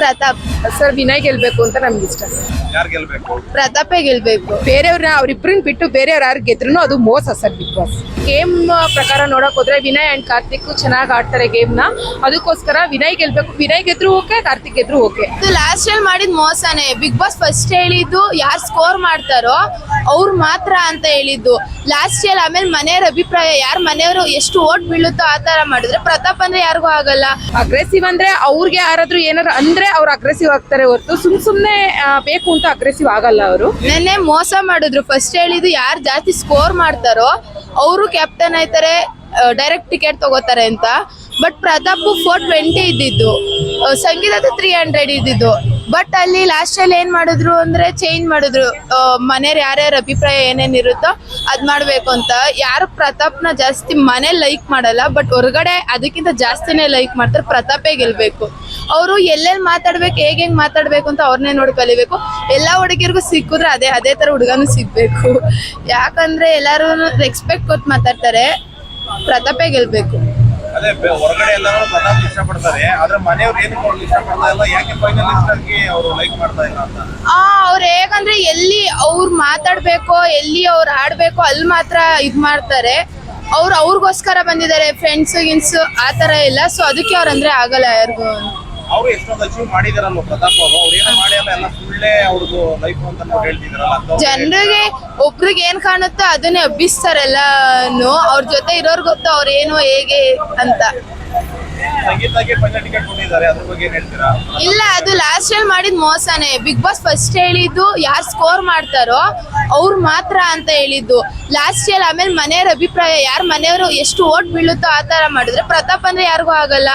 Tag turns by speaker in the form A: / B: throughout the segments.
A: Pratap.
B: Sir Vinay ಗೆಲ್ಬೇಕು ಅಂತ ನಮ್ಗೆ ಇಷ್ಟ.
C: ಯಾರು ಗೆಲ್ಬೇಕು?
A: ಪ್ರತಾಪೇ ಗೆಲ್ಬೇಕು.
B: ಬೇರೆಯವ್ರನ್ನ ಅವ್ರಿಬ್ರನ್ನ ಬಿಟ್ಟು ಬೇರೆಯವ್ರು ಯಾರು ಗೆದ್ರು ಅದು ಮೋಸ ಸರ್ ಬಿಗ್ ಬಾಸ್. ಗೇಮ್ ಪ್ರಕಾರ ನೋಡಕ್ ಹೋದ್ರೆ ವಿನಯ್ ಅಂಡ್ ಕಾರ್ತಿಕ್ ಚೆನ್ನಾಗಿ ಆಡ್ತಾರೆ ಗೇಮ್ನ. ಅದಕ್ಕೋಸ್ಕರ ವಿನಯ್ ಗೆಲ್ಬೇಕು. ವಿನಯ್ ಗೆದ್ರು ಓಕೆ ಕಾರ್ತಿಕ್ ಗೆದ್ರು ಓಕೆ.
A: ಲಾಸ್ಟ್ ಅಲ್ಲಿ ಮಾಡಿದ ಮೋಸನೇ. ಬಿಗ್ ಬಾಸ್ ಫಸ್ಟ್ ಹೇಳಿದ್ದು ಯಾರು ಸ್ಕೋರ್ ಮಾಡ್ತಾರೋ ಅವ್ರು ಮಾತ್ರ ಅಂತ ಹೇಳಿದ್ದು. ಲಾಸ್ಟ್ ಅಲ್ಲಿ ಆಮೇಲೆ ಮನೆಯವ್ರ ಅಭಿಪ್ರಾಯ ಯಾರ ಮನೆಯವರು ಎಷ್ಟು ಓಟ್ ಬೀಳುತ್ತೋ ಆ ತರ ಮಾಡಿದ್ರೆ ಪ್ರತಾಪ್ ಅಂದ್ರೆ ಯಾರಿಗೂ ಆಗಲ್ಲ.
B: ಅಗ್ರೆಸಿವ್ ಅಂದ್ರೆ ಅವ್ರಿಗೆ ಯಾರಾದ್ರೂ ಏನಾದ್ರು ಅಂದ್ರೆ ಅವ್ರು ಅಗ್ರೆಸಿವ್ ಆಗ್ತಾರೆ ಹೊರತು ಸುಮ್ ಸುಮ್ನೆ ಬೇಕು ಅಂತ ಅಗ್ರೆಸಿವ್ ಆಗಲ್ಲ ಅವರು.
A: ನೆನ್ನೆ ಮೋಸ ಮಾಡಿದ್ರು. ಫಸ್ಟ್ ಹೇಳಿದ್ದು ಯಾರು ಜಾಸ್ತಿ ಸ್ಕೋರ್ ಮಾಡ್ತಾರೋ ಅವರು ಕ್ಯಾಪ್ಟನ್ ಆಯ್ತಾರೆ ಡೈರೆಕ್ಟ್ ಟಿಕೆಟ್ ತಗೋತಾರೆ ಅಂತ. ಬಟ್ ಪ್ರತಾಪ್ ಫೋರ್ ಟ್ವೆಂಟಿ ಇದ್ದಿದ್ದು. ಸಂಗೀತ ತ್ರೀ ಹಂಡ್ರೆಡ್ ಇದ್ದಿದ್ದು. ಬಟ್ ಅಲ್ಲಿ ಲಾಸ್ಟ್ ಅಲ್ಲಿ ಏನ್ ಮಾಡಿದ್ರು ಅಂದ್ರೆ ಚೇಂಜ್ ಮಾಡಿದ್ರು. ಮನೆಯವ್ರ್ ಯಾರ್ಯಾರ ಅಭಿಪ್ರಾಯ ಏನೇನ್ ಇರುತ್ತೋ ಅದ್ ಮಾಡ್ಬೇಕು ಅಂತ. ಯಾರು ಪ್ರತಾಪ್ನ ಜಾಸ್ತಿ ಮನೆ ಲೈಕ್ ಮಾಡಲ್ಲ ಬಟ್ ಹೊರಗಡೆ ಅದಕ್ಕಿಂತ ಜಾಸ್ತಿನೇ ಲೈಕ್ ಮಾಡ್ತಾರೆ, ಪ್ರತಾಪೇ ಗೆಲ್ಬೇಕು. ಅವರು ಎಲ್ಲೆಲ್ಲಿ ಮಾತಾಡ್ಬೇಕು, ಹೇಗೆ ಹೆಂಗ್ ಮಾತಾಡ್ಬೇಕು ಅಂತ ಅವ್ರನ್ನೇ ನೋಡಿ ಕಲಿಬೇಕು. ಎಲ್ಲ ಹುಡುಗಿರ್ಗೂ ಸಿಕ್ಕಿದ್ರೆ ಅದೇ ಅದೇ ತರ ಹುಡುಗನೂ ಸಿಗ್ಬೇಕು. ಯಾಕಂದ್ರೆ ಎಲ್ಲಾರು ರೆಸ್ಪೆಕ್ಟ್ ಕೊಟ್ಟು ಮಾತಾಡ್ತಾರೆ, ಪ್ರತಾಪೇ ಗೆಲ್ಬೇಕು.
C: ಅದೇ ಹೊರಗಡೆ ಎಲ್ಲರೂ ಪ್ರತಾಪ್ ಇಷ್ಟಪಡ್ತಾರೆ. ಆದ್ರೆ ಮನೆಯವ್ರು ಏನು ಇಷ್ಟಪಡ್ತಾ ಇಲ್ಲ? ಯಾಕೆ ಫೈನಲಿಸ್ಟ್ ಆಗಿ ಅವರು ಲೈಕ್ ಮಾಡ್ತಾ ಇಲ್ಲ ಅಂತ?
A: ಆ, ಅವ್ರು ಹೇಗಂದ್ರೆ ಎಲ್ಲಿ ಅವ್ರು ಮಾತಾಡ್ಬೇಕೋ, ಎಲ್ಲಿ ಅವ್ರು ಆಡ್ಬೇಕೋ, ಅಲ್ಲಿ ಮಾತ್ರ ಇದ್ ಮಾಡ್ತಾರೆ. ಅವ್ರು ಅವ್ರಿಗೋಸ್ಕರ ಬಂದಿದ್ದಾರೆ. ಫ್ರೆಂಡ್ಸ್ ಗಿನ್ಸ್ ಆ ತರ ಇಲ್ಲ. ಸೊ ಅದಕ್ಕೆ ಅವ್ರಂದ್ರೆ ಆಗಲ್ಲ ಯಾರಿಗೂ
C: ಅವರು ಎಷ್ಟೊಂದು ಅಚೀವ್ ಮಾಡಿದಾರಲ್ಲ ಪ್ರತಾಪ್ ಅವರು? ಅವ್ರು ಏನೋ ಮಾಡಿ ಅಲ್ಲ ಎಲ್ಲ ಸುಳ್ಳೇ ಅವ್ರದ್ದು ಲೈಫ್ ಅಂತ ನಾವು ಹೇಳ್ತಿದ್ರಲ್ಲ
A: ಜನರಿಗೆ ಒಬ್ರಿಗೆ ಏನ್ ಕಾಣುತ್ತೋ ಅದನ್ನೇ ಹಬ್ಬಿಸ್ತಾರೆಲ್ಲಾನು ಅವ್ರ ಜೊತೆ ಇರೋರ್ ಗೊತ್ತು ಅವ್ರ ಏನು ಹೇಗೆ ಅಂತ.
C: ಸಂಗೀತಕ್ಕೆ ಫೈನಲ್ ಟಿಕೆಟ್ ಕೊಟ್ಟಿದ್ದಾರೆ ಅದ್ರ ಬಗ್ಗೆ ಏನ್ ಹೇಳ್ತೀರಾ?
A: ಇಲ್ಲ ಅದು ಲಾಸ್ಟ್ ಅಲ್ಲಿ ಮಾಡಿದ ಮೋಸನೇ. ಬಿಗ್ ಬಾಸ್ ಫಸ್ಟ್ ಹೇಳಿದ್ದು ಯಾರು ಸ್ಕೋರ್ ಮಾಡ್ತಾರೋ ಅವ್ರು ಮಾತ್ರ ಅಂತ ಹೇಳಿದ್ದು. ಲಾಸ್ಟ್ ಅಲ್ಲಿ ಆಮೇಲೆ ಮನೆಯವ್ರ ಅಭಿಪ್ರಾಯ ಯಾರು ಮನೆಯವರು ಎಷ್ಟು ಓಟ್ ಬೀಳುತ್ತೋ ಆ ತರ ಮಾಡಿದ್ರೆ ಪ್ರತಾಪ್ ಅಂದ್ರೆ ಯಾರಿಗೂ ಆಗಲ್ಲ.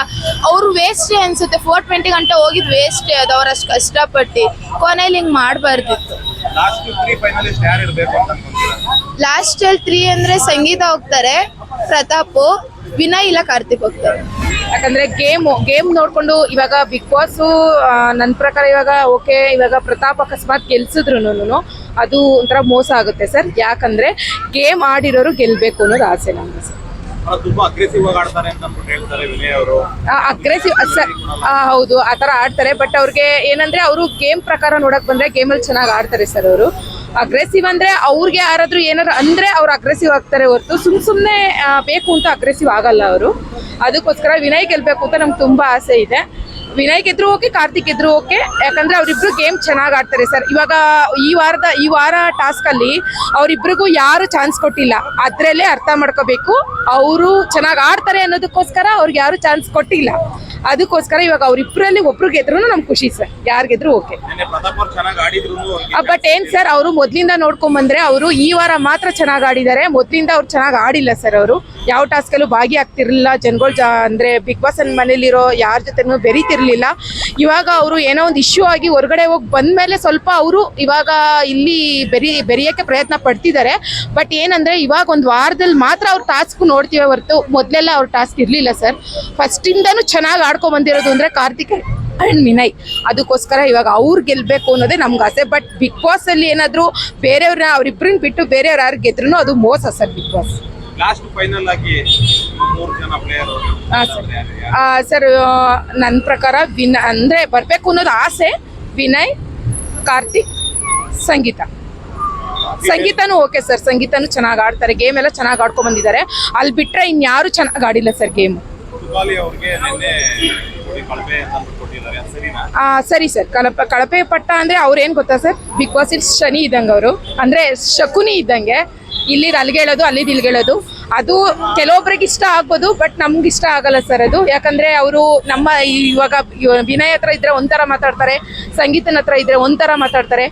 A: ಅವ್ರು ವೇಸ್ಟೇ ಅನ್ಸುತ್ತೆ. ಫೋರ್ ಟ್ವೆಂಟಿ ಗಂಟೆ ಹೋಗಿದ್ ವೇಸ್ಟ್ ಅದು ಅವ್ರು ಅಷ್ಟು ಕಷ್ಟಪಟ್ಟು. ಕೊನೆಯಲ್ಲಿ ಹಿಂಗ್ ಮಾಡಬಾರ್ದಿತ್ತು.
C: ಲಾಸ್ಟ್ ತ್ರೀ ಫೈನಲಿಸ್ಟ್ ಯಾರು ಇರ್ಬೇಕು ಅಂತ ಅನ್ಕೊಂತೀರಾ?
A: ಲಾಸ್ಟ್ ಅಲ್ಲಿ ತ್ರೀ ಅಂದ್ರೆ ಸಂಗೀತ ಹೋಗ್ತಾರೆ ಪ್ರತಾಪ್ ವಿನಯ್ ಇಲ್ಲ ಕಾರ್ತಿಕ್ ಹೋಗ್ತಾರೆ.
B: ಯಾಕಂದ್ರೆ ಗೇಮ್ ಗೇಮ್ ನೋಡ್ಕೊಂಡು ಇವಾಗ ಬಿಗ್ ಬಾಸ್ ನನ್ನ ಪ್ರಕಾರ ಇವಾಗ ಓಕೆ ಇವಾಗ ಪ್ರತಾಪ್ ಅಕಸ್ಮಾತ್ ಗೆಲ್ಸಿದ್ರು ಅದು ಒಂಥರ ಮೋಸ ಆಗುತ್ತೆ ಸರ್. ಯಾಕಂದ್ರೆ ಗೇಮ್ ಆಡಿರೋರು ಗೆಲ್ಬೇಕು ಅನ್ನೋದು ಆಸೆ ನಮ್ಗೆ ಸರ್.
C: ಅವ್ರು ತುಂಬಾ ಅಗ್ರೆಸಿವ್
B: ಹೌದು ಆ ಥರ ಆಡ್ತಾರೆ. ಬಟ್ ಅವ್ರಿಗೆ ಏನಂದ್ರೆ ಅವರು ಗೇಮ್ ಪ್ರಕಾರ ನೋಡಕ್ ಬಂದ್ರೆ ಗೇಮಲ್ಲಿ ಚೆನ್ನಾಗಿ ಆಡ್ತಾರೆ ಸರ್ ಅವರು. ಅಗ್ರೆಸಿವ್ ಅಂದ್ರೆ ಅವ್ರಿಗೆ ಯಾರಾದ್ರೂ ಏನಾದ್ರು ಅಂದ್ರೆ ಅವ್ರು ಅಗ್ರೆಸಿವ್ ಆಗ್ತಾರೆ ಹೊರತು ಸುಮ್ ಸುಮ್ನೆ ಬೇಕು ಅಂತ ಅಗ್ರೆಸಿವ್ ಆಗಲ್ಲ ಅವರು. ಅದಕ್ಕೋಸ್ಕರ ವಿನಯ್ ಗೆಲ್ಬೇಕು ಅಂತ ನಮ್ಗೆ ತುಂಬಾ ಆಸೆ ಇದೆ. ವಿನಯ್ ಗೆದ್ರು ಓಕೆ, ಕಾರ್ತಿಕ್ ಗೆದ್ರು ಓಕೆ. ಯಾಕಂದ್ರೆ ಅವರಿಬ್ರು ಗೇಮ್ ಚೆನ್ನಾಗಿ ಆಡ್ತಾರೆ ಸರ್. ಇವಾಗ ಈ ವಾರದ, ಈ ವಾರ ಟಾಸ್ಕ್ ಅಲ್ಲಿ ಅವರಿಬ್ರಿಗೂ ಯಾರು ಚಾನ್ಸ್ ಕೊಟ್ಟಿಲ್ಲ. ಅದ್ರಲ್ಲೇ ಅರ್ಥ ಮಾಡ್ಕೋಬೇಕು. ಅವರು ಚೆನ್ನಾಗಿ ಆಡ್ತಾರೆ ಅನ್ನೋದಕ್ಕೋಸ್ಕರ ಅವ್ರಿಗೆ ಯಾರು ಚಾನ್ಸ್ ಕೊಟ್ಟಿಲ್ಲ. ಅದಕ್ಕೋಸ್ಕರ ಇವಾಗ ಅವ್ರಿಬ್ರಲ್ಲಿ ಒಬ್ರು ಗೆದ್ರು ನಮ್ಗೆ ಖುಷಿ ಸರ್. ಯಾರು ಗೆದ್ರು ಓಕೆ. ಬಟ್ ಏನ್ ಸರ್ ಅವರು ಮೊದ್ಲಿಂದ ನೋಡ್ಕೊಂಡ್ ಬಂದ್ರೆ ಅವರು ಈ ವಾರ ಮಾತ್ರ ಚೆನ್ನಾಗಿ ಆಡಿದ್ದಾರೆ. ಮೊದ್ಲಿಂದ ಅವ್ರು ಚೆನ್ನಾಗಿ ಆಡಿಲ್ಲ ಸರ್ ಅವರು. ಯಾವ ಟಾಸ್ಕಲ್ಲೂ ಭಾಗಿಯಾಗ್ತಿರ್ಲಿಲ್ಲ. ಜನಗಳು ಜಾ, ಅಂದ್ರೆ ಬಿಗ್ ಬಾಸ್ ಅನ್ ಮನೇಲಿರೋ ಯಾರ ಜೊತೆನೂ ಬೆರೀತಿರ್ಲಿಲ್ಲ. ಇವಾಗ ಅವರು ಏನೋ ಒಂದು ಇಶ್ಯೂ ಆಗಿ ಹೊರಗಡೆ ಹೋಗಿ ಬಂದ್ಮೇಲೆ ಸ್ವಲ್ಪ ಅವರು ಇವಾಗ ಇಲ್ಲಿ ಬೆರಿ, ಬೆರೆಯೋಕ್ಕೆ ಪ್ರಯತ್ನ ಪಡ್ತಿದ್ದಾರೆ ಬಟ್ ಏನಂದ್ರೆ ಇವಾಗ ಒಂದು ವಾರದಲ್ಲಿ ಮಾತ್ರ ಅವ್ರ ಟಾಸ್ಕ್ ನೋಡ್ತೀವಿ ಹೊರತು ಮೊದಲೆಲ್ಲ ಅವ್ರ ಟಾಸ್ಕ್ ಇರಲಿಲ್ಲ ಸರ್. ಫಸ್ಟಿಂದನೂ ಚೆನ್ನಾಗಿ ಆಡ್ಕೊಂಡ್ ಬಂದಿರೋದು ಅಂದ್ರೆ ಕಾರ್ತಿಕ್ ಅಂಡ್ ವಿನಯ್. ಅದಕ್ಕೋಸ್ಕರ ಇವಾಗ ಅವ್ರು ಗೆಲ್ಬೇಕು ಅನ್ನೋದೇ ನಮ್ಗೆ ಆಸೆ. ಬಟ್ ಬಿಗ್ ಬಾಸ್ ಅಲ್ಲಿ ಏನಾದ್ರು ಬೇರೆಯವ್ರನ್ನ ಅವ್ರಿಬ್ರನ್ನ ಬಿಟ್ಟು ಬೇರೆಯವ್ರು ಯಾರು ಗೆದ್ರು ಅದು ಮೋಸ sir Big Boss.
C: Last final ಆಗಿ ಮೂರು ಜನ ಪ್ಲೇಯರ್
B: ಸರ್ ಸರ್ ನನ್ನ ಪ್ರಕಾರ ವಿನ ಅಂದ್ರೆ ಬರ್ಬೇಕು ಅನ್ನೋದು ಆಸೆ ವಿನಯ್ ಕಾರ್ತಿಕ್ ಸಂಗೀತ. ಸಂಗೀತನೂ ಓಕೆ ಸರ್ ಸಂಗೀತನೂ ಚೆನ್ನಾಗಿ ಆಡ್ತಾರೆ ಗೇಮ್ ಎಲ್ಲ ಚೆನ್ನಾಗಿ ಆಡ್ಕೊಂಡ್ ಬಂದಿದ್ದಾರೆ. ಅಲ್ಲಿ ಬಿಟ್ರೆ ಇನ್ಯಾರು ಚೆನ್ನಾಗಿ ಆಡಿಲ್ಲ ಸರ್ ಗೇಮ್ ಸರಿ ಸರ್. ಕಳಪ ಕಳಪೆ ಪಟ್ಟ ಅಂದ್ರೆ ಅವ್ರೇನ್ ಗೊತ್ತಾ ಸರ್? ಬಿಗ್ ಬಾಸ್ ಇಲ್ಲಿ ಶನಿ ಇದ್ದಂಗೆ ಅವರು. ಅಂದ್ರೆ ಶಕುನಿ ಇದ್ದಂಗೆ. ಇಲ್ಲಿ ಅಲ್ಗೇಳೋದು ಅಲ್ಲಿ ಇಲ್ಗೇಳೋದು ಅದು ಕೆಲವೊಬ್ರಿಗೆ ಇಷ್ಟ ಆಗ್ಬೋದು ಬಟ್ ನಮ್ಗೆ ಇಷ್ಟ ಆಗಲ್ಲ ಸರ್ ಅದು. ಯಾಕಂದ್ರೆ ಅವರು ನಮ್ಮ ಇವಾಗ ವಿನಯ್ ಹತ್ರ ಇದ್ರೆ ಒಂಥರ ಮಾತಾಡ್ತಾರೆ, ಸಂಗೀತನ ಹತ್ರ ಇದ್ರೆ ಒಂಥರ ಮಾತಾಡ್ತಾರೆ.